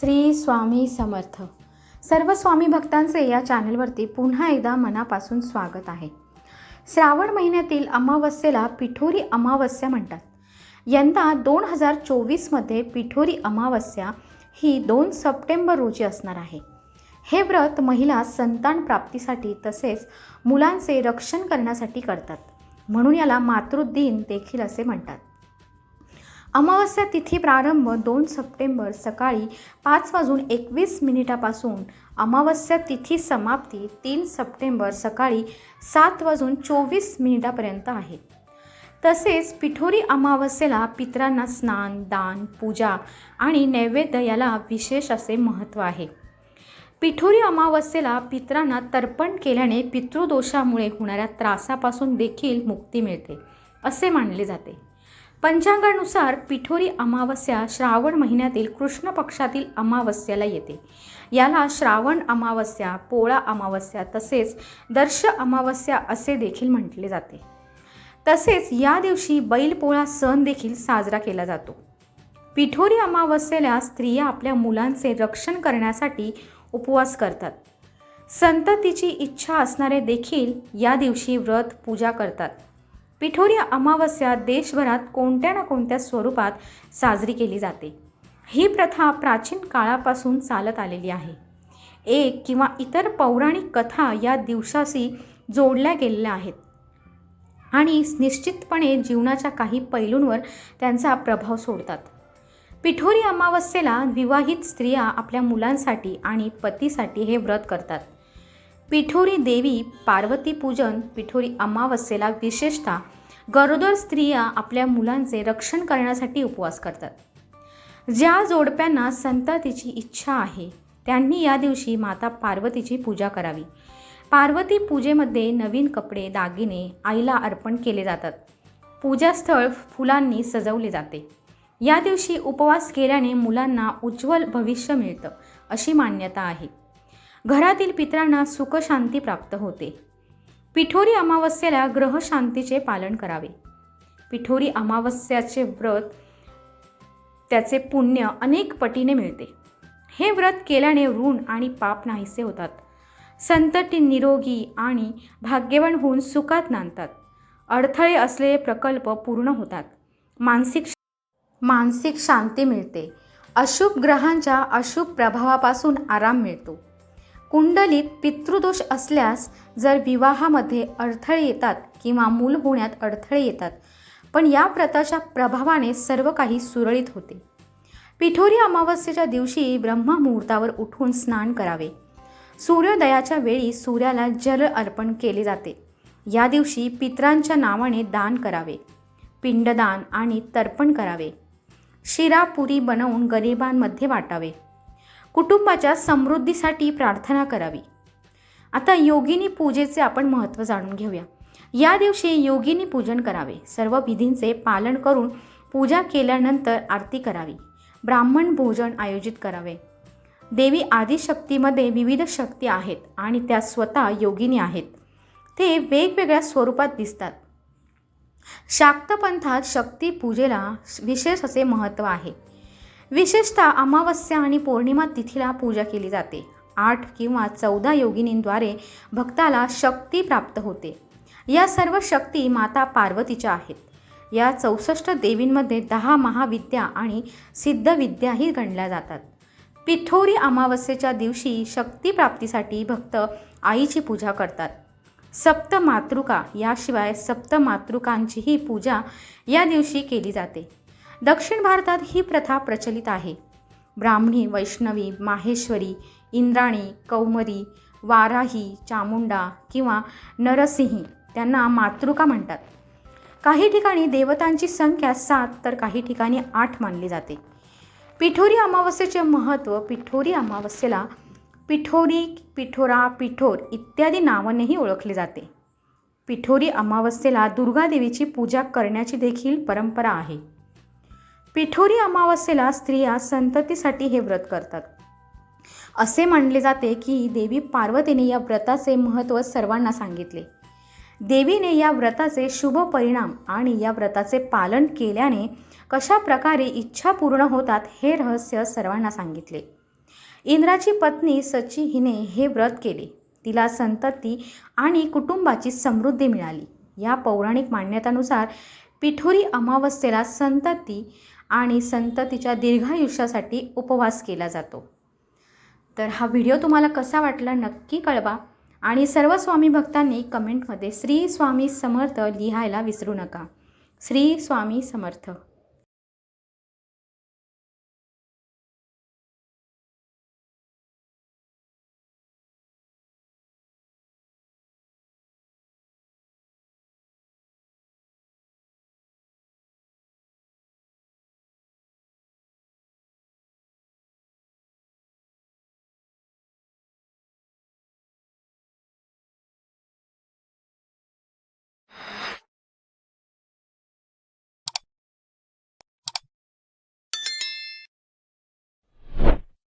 श्री स्वामी समर्थ. सर्व स्वामी भक्तांचे या चॅनलवरती पुन्हा एकदा मनापासून स्वागत आहे. श्रावण महिन्यातील अमावस्येला पिठोरी अमावस्या म्हणतात. यंदा दोन हजार चोवीसमध्ये पिठोरी अमावस्या ही दोन सप्टेंबर रोजी असणार आहे. हे व्रत महिला संतान प्राप्तीसाठी तसेच मुलांचे रक्षण करण्यासाठी करतात. म्हणून याला मातृदिन देखील असे म्हणतात. अमावस्या तिथी प्रारंभ दोन सप्टेंबर सकाळी पाच वाजून एकवीस मिनिटापासून. अमावस्या तिथी समाप्ती तीन सप्टेंबर सकाळी सात वाजून चोवीस मिनिटापर्यंत आहे. तसेच पिठोरी अमावस्येला पितरांना स्नान दान पूजा आणि नैवेद्य याला विशेष असे महत्त्व आहे. पिठोरी अमावस्येला पितरांना तर्पण केल्याने पितृदोषामुळे होणाऱ्या त्रासापासून देखील मुक्ती मिळते असे मानले जाते. पंचांगानुसार पिठोरी अमावस्या श्रावण महिन्यातील कृष्ण पक्षातील अमावस्याला येते. याला श्रावण अमावस्या पोळा अमावस्या तसेच दर्श अमावस्या असे देखील म्हटले जाते. तसेच या दिवशी बैलपोळा सण देखील साजरा केला जातो. पिठोरी अमावस्येला स्त्रिया आपल्या मुलांचे रक्षण करण्यासाठी उपवास करतात. संततीची इच्छा असणारे देखील या दिवशी व्रत पूजा करतात. पिठोरी अमावस्या देशभरात कोणत्या ना कोणत्या स्वरूपात साजरी केली जाते? ही प्रथा प्राचीन काळापासून चालत आलेली आहे. एक किंवा इतर पौराणिक कथा या दिवसाशी जोडल्या गेलेल्या आहेत. आणि निश्चितपणे जीवनाच्या काही पैलूंवर त्यांचा प्रभाव सोडतात. पिठोरी अमावस्येला विवाहित स्त्रिया आपल्या मुलांसाठी आणि पतीसाठी हे व्रत करतात. पिठोरी देवी पार्वती पूजन पिठोरी अमावस्येला विशेषतः गरोदर स्त्रिया आपल्या मुलांचे रक्षण करण्यासाठी उपवास करतात. ज्या जोडप्यांना संततीची इच्छा आहे त्यांनी या दिवशी माता पार्वतीची पूजा करावी. पार्वती पूजेमध्ये नवीन कपडे दागिने आईला अर्पण केले जातात. पूजास्थळ फुलांनी सजवले जाते. या दिवशी उपवास केल्याने मुलांना उज्ज्वल भविष्य मिळतं अशी मान्यता आहे. घरातील पितरांना सुखशांती प्राप्त होते. पिठोरी अमावस्येला ग्रहशांतीचे पालन करावे. पिठोरी अमावस्याचे व्रत त्याचे पुण्य अनेक पटीने मिळते. हे व्रत केल्याने ऋण आणि पाप नाहीसे होतात. संतती निरोगी आणि भाग्यवान होऊन सुखात नांदतात. अडथळे असलेले प्रकल्प पूर्ण होतात. मानसिक मानसिक शांती मिळते. अशुभ ग्रहांच्या अशुभ प्रभावापासून आराम मिळतो. कुंडलीत पितृदोष असल्यास जर विवाहामध्ये अडथळे येतात किंवा मूल होण्यात अडथळे येतात पण या व्रताच्या प्रभावाने सर्व काही सुरळीत होते. पिठोरी अमावस्येच्या दिवशी ब्रह्ममुहूर्तावर उठून स्नान करावे. सूर्योदयाच्या वेळी सूर्याला जल अर्पण केले जाते. या दिवशी पितरांच्या नावाने दान करावे. पिंडदान आणि तर्पण करावे. शिरापुरी बनवून गरिबांमध्ये वाटावे. कुटुंबाच्या समृद्धीसाठी प्रार्थना करावी. आता योगिनी पूजेचे आपण महत्त्व जाणून घेऊया. या दिवशी योगिनी पूजन करावे. सर्व विधींचे पालन करून पूजा केल्यानंतर आरती करावी. ब्राह्मण भोजन आयोजित करावे. देवी आदिशक्तीमध्ये विविध शक्ती आहेत आणि त्या स्वतः योगिनी आहेत. ते वेगवेगळ्या स्वरूपात दिसतात. शाक्तपंथात शक्ती पूजेला विशेष असे महत्त्व आहे. विशेषतः अमावस्या आणि पौर्णिमा तिथीला पूजा केली जाते. आठ किंवा चौदा योगिनींद्वारे भक्ताला शक्ती प्राप्त होते. या सर्व शक्ती माता पार्वतीच्या आहेत. या चौसष्ट देवींमध्ये दहा महाविद्या आणि सिद्धविद्याही गणल्या जातात. पिठोरी अमावस्येच्या दिवशी शक्तीप्राप्तीसाठी भक्त आईची पूजा करतात. सप्त मातृका याशिवाय सप्त मातृकांचीही पूजा या दिवशी केली जाते. दक्षिण भारतात ही प्रथा प्रचलित आहे. ब्राह्मणी वैष्णवी माहेश्वरी इंद्राणी कौमरी वाराही चामुंडा किंवा नरसिंही त्यांना मातृका म्हणतात. काही ठिकाणी देवतांची संख्या सात तर काही ठिकाणी आठ मानली जाते. पिठोरी अमावस्येचे महत्त्व पिठोरी अमावस्येला पिठोरी पिठोरा पिठोर इत्यादी नावानेही ओळखले जाते. पिठोरी अमावस्येला दुर्गादेवीची पूजा करण्याची देखील परंपरा आहे. पिठोरी अमावस्येला स्त्रिया संततीसाठी हे व्रत करतात. असे मानले जाते की देवी पार्वतीने या व्रताचे महत्त्व सर्वांना सांगितले. देवीने या व्रताचे शुभ परिणाम आणि या व्रताचे पालन केल्याने कशा प्रकारे इच्छा पूर्ण होतात हे रहस्य सर्वांना सांगितले. इंद्राची पत्नी सची हिने हे व्रत केले. तिला संतती आणि कुटुंबाची समृद्धी मिळाली. या पौराणिक मान्यतानुसार पिठोरी अमावस्येला संतती आणि संततीच्या दीर्घायुष्यासाठी उपवास केला जातो. तर हा व्हिडिओ तुम्हाला कसा वाटला नक्की कळवा आणि सर्व स्वामी भक्तांनी कमेंटमध्ये श्री स्वामी समर्थ लिहायला विसरू नका. श्री स्वामी समर्थ.